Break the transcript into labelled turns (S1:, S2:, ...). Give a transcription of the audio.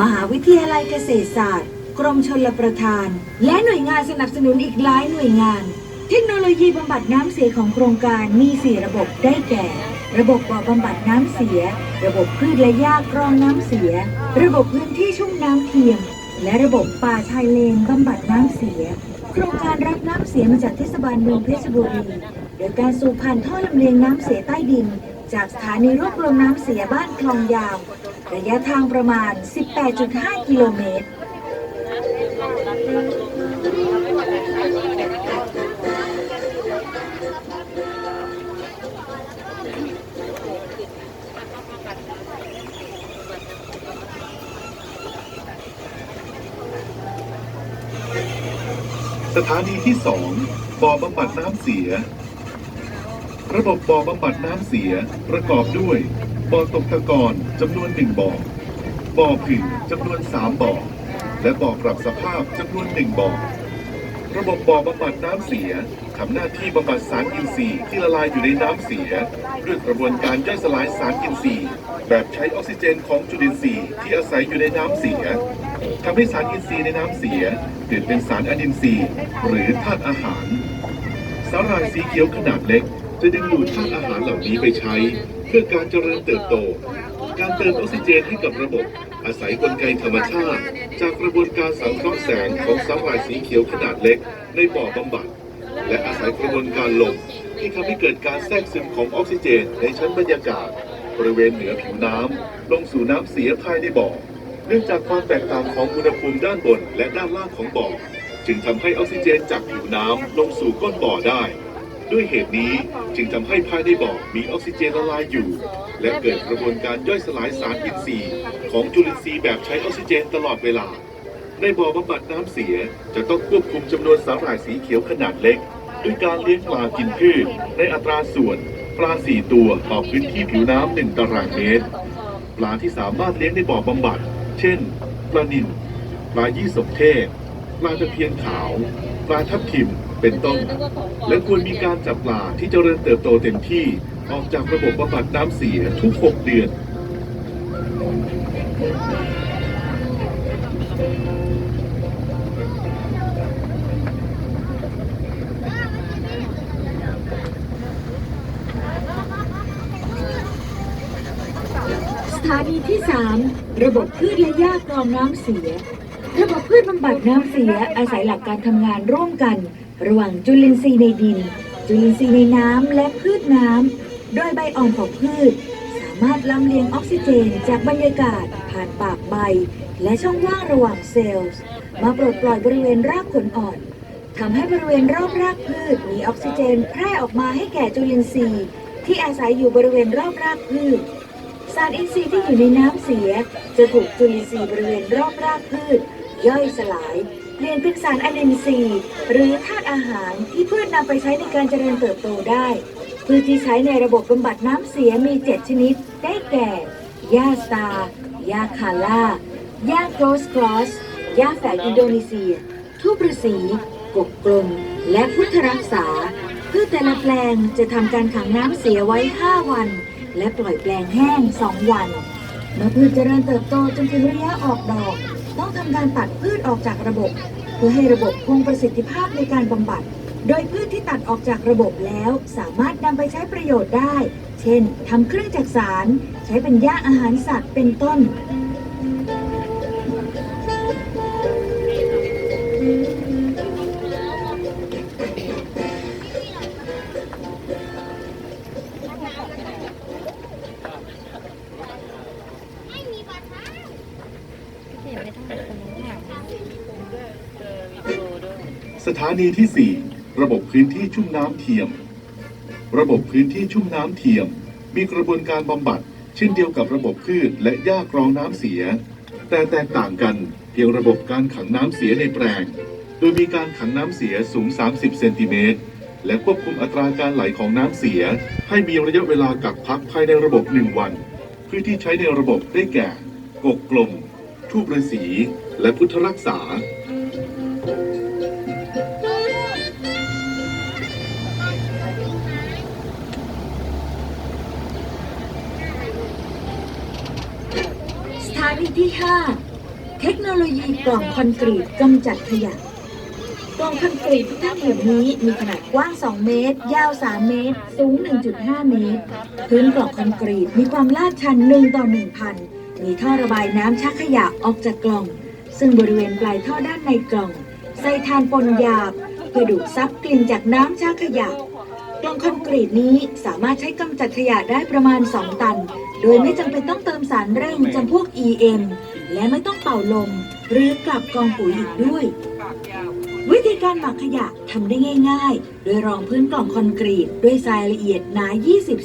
S1: มหาวิทยาลัยเกษตรศาสตร์ กรมชลประทาน และหน่วยงานสนับสนุนอีกหลายหน่วยงาน เทคโนโลยีบำบัดน้ำเสียของโครงการมี 4 ระบบได้แก่ ระบบบ่อบำบัดน้ำเสีย ระบบพืชและหญ้ากรองน้ำเสีย ระบบพื้นที่ชุ่มน้ำเทียม และระบบป่าชายเลนบำบัดน้ำเสีย โครงการรับน้ำเสียมาจากเทศบาลเมืองเพชรบุรีโดยการสูบผ่านท่อลำเลียงน้ำเสียใต้ดิน จากสถานีรวบรวมน้ำเสียบ้านคลองยาว ระยะทางประมาณ 18.5 กิโลเมตร
S2: สถานีที่ 2บ่อบำบัดน้ำเสีย ระบบบ่อบำบัดน้ำเสียประกอบด้วย บ่อตกตะกอนจำนวนหนึ่งบ่อ บ่อผึ่งจำนวนสามบ่อ และบ่อปรับสภาพจำนวนหนึ่งบ่อ ระบบบ่อบำบัดน้ำเสียทำหน้าที่บำบัดสารอินทรีย์ที่ละลายอยู่ในน้ำเสีย ด้วยกระบวนการย่อยสลายสารอินทรีย์ แบบใช้ออกซิเจนของจุลินทรีย์ที่อาศัยอยู่ในน้ำเสียทำให้สารอินทรีย์ในน้ำเสียเปลี่ยนเป็นสารอนินทรีย์ หรือธาตุอาหารสาหร่ายสีเขียวขนาดเล็ก จะดึงดูดธาตุอาหารเหล่านี้ไปใช้ เพื่อการเจริญเติบโต การเติมออกซิเจนให้กับระบบ อาศัยกลไกธรรมชาติ จากกระบวนการสังเคราะห์แสงของสาหร่ายสีเขียวขนาดเล็ก ในบ่อบำบัด และอาศัยกระบวนการลมที่ทำให้เกิดการแทรกซึมของออกซิเจนในชั้นบรรยากาศ บริเวณเหนือผิวน้ำลงสู่น้ำเสียภายในบ่อ เนื่องจากความแตกต่างของอุณหภูมิด้านบนและด้านล่างของบ่อ จึงทำให้ออกซิเจนจากผิวน้ำลงสู่ก้นบ่อได้ ด้วยเหตุนี้จึงทำให้ภายในบ่อมีออกซิเจนละลายอยู่ และเกิดกระบวนการย่อยสลายสารอินทรีย์ ของจุลินทรีย์แบบใช้ออกซิเจนตลอดเวลา ในบ่อบำบัดน้ำเสียจะต้องควบคุมจำนวนสาหร่ายสีเขียวขนาดเล็ก ด้วยการเลี้ยงปลากินพืชในอัตราส่วนปลา4ตัวต่อพื้นที่ผิวน้ำหนึ่งตารางเมตร ปลาที่สามารถเลี้ยงในบ่อบำบัด เช่น ปลานิลปลายี่สกเทศ ปลาตะเพียนขาวปลาทับทิมเป็นต้น และควรมีการจับปลาที่เจริญเติบโตเต็มที่ออกจากระบบบำบัดน้ำเสียทุก 6 เดือน
S1: สถานีที่ 3 ระบบพืชและหญ้ากรองน้ำเสีย ระบบพืชบำบัดน้ำเสียอาศัยหลักการทำงานร่วมกัน ระหว่างจุลินทรีย์ในดิน จุลินทรีย์ในน้ำและพืชน้ำ โดยใบอ่อนของพืช สามารถลำเลียงออกซิเจนจากบรรยากาศผ่านปากใบ และช่องว่างระหว่างเซลล์ มาปลดปล่อยบริเวณรากผลอ่อนทำให้บริเวณรอบรากพืชมีออกซิเจนแพร่ออกมาให้แก่จุลินทรีย์ ที่อาศัยอยู่บริเวณรอบรากพืช สารอินทรีย์ที่อยู่ในน้ำเสีย จะถูกจุลินทรีย์บริเวณรอบรากพืช ย่อยสลาย เปลี่ยนเป็นสารอนินทรีย์หรือธาตุอาหารที่พืชนำไปใช้ในการเจริญเติบโตได้ พืชที่ใช้ในระบบบำบัดน้ำเสียมี 7 ชนิด ได้แก่หญ้าสตาหญ้าคาล่าหญ้าโกรสกรอสหญ้าแฝกอินโดนีเซียทูบฤษีกบกลม และพุทธรักษาพืชแต่ละแปลงจะทำการขังน้ำเสียไว้ 5 วัน และปล่อยแปลงแห้ง 2 วัน เมื่อพืชเจริญเติบโตจนถึงระยะออกดอก ต้องทำการตัดพืชออกจากระบบ เพื่อให้ระบบคงประสิทธิภาพในการบำบัด โดยพืชที่ตัดออกจากระบบแล้วสามารถนำไปใช้ประโยชน์ได้ เช่นทำเครื่องจักสาร ใช้เป็นหญ้าอาหารสัตว์เป็นต้น
S2: สถานีที่ 4 ระบบพื้นที่ชุ่มน้ำเทียม ระบบพื้นที่ชุ่มน้ำเทียม มีกระบวนการบำบัด เช่นเดียวกับระบบพืชและหญ้ากรองน้ำเสีย แต่แตกต่างกันเพียงระบบการขังน้ำเสียในแปลง โดยมีการขังน้ำเสียสูง 30 เซนติเมตร และควบคุมอัตราการไหลของน้ำเสีย ให้มีระยะเวลากักพักภายในระบบ 1 วัน พืชที่ใช้ในระบบได้แก่ กกกลม ทูบฤาษีและพุทธรักษา
S1: สถานีที่ 5 เทคโนโลยีกล่องคอนกรีตกำจัดขยะ กล่องคอนกรีตที่ท่านเห็นนี้มีขนาดกว้าง 2 เมตร ยาว 3 เมตร สูง 1.5 เมตร พื้นกล่องคอนกรีตมีความลาดชัน1ต่อ1,000 มีท่อระบายน้ำชักขยะออกจากกล่อง ซึ่งบริเวณปลายท่อด้านในกล่อง ใส่ทานปนหยาบ เพื่อดูดซับกลิ่นจากน้ำชักขยะ กล่องคอนกรีตนี้สามารถใช้กำจัดขยะได้ประมาณ 2 ตัน โดยไม่จำเป็นต้องเติมสารเร่งจำพวก EM และไม่ต้องเป่าลม หรือกลับกองปุ๋ยอีกด้วย วิธีการหมักขยะทำได้ง่าย ๆ โดยรองพื้นกล่องคอนกรีตด้วยทรายละเอียดหนา 20เซน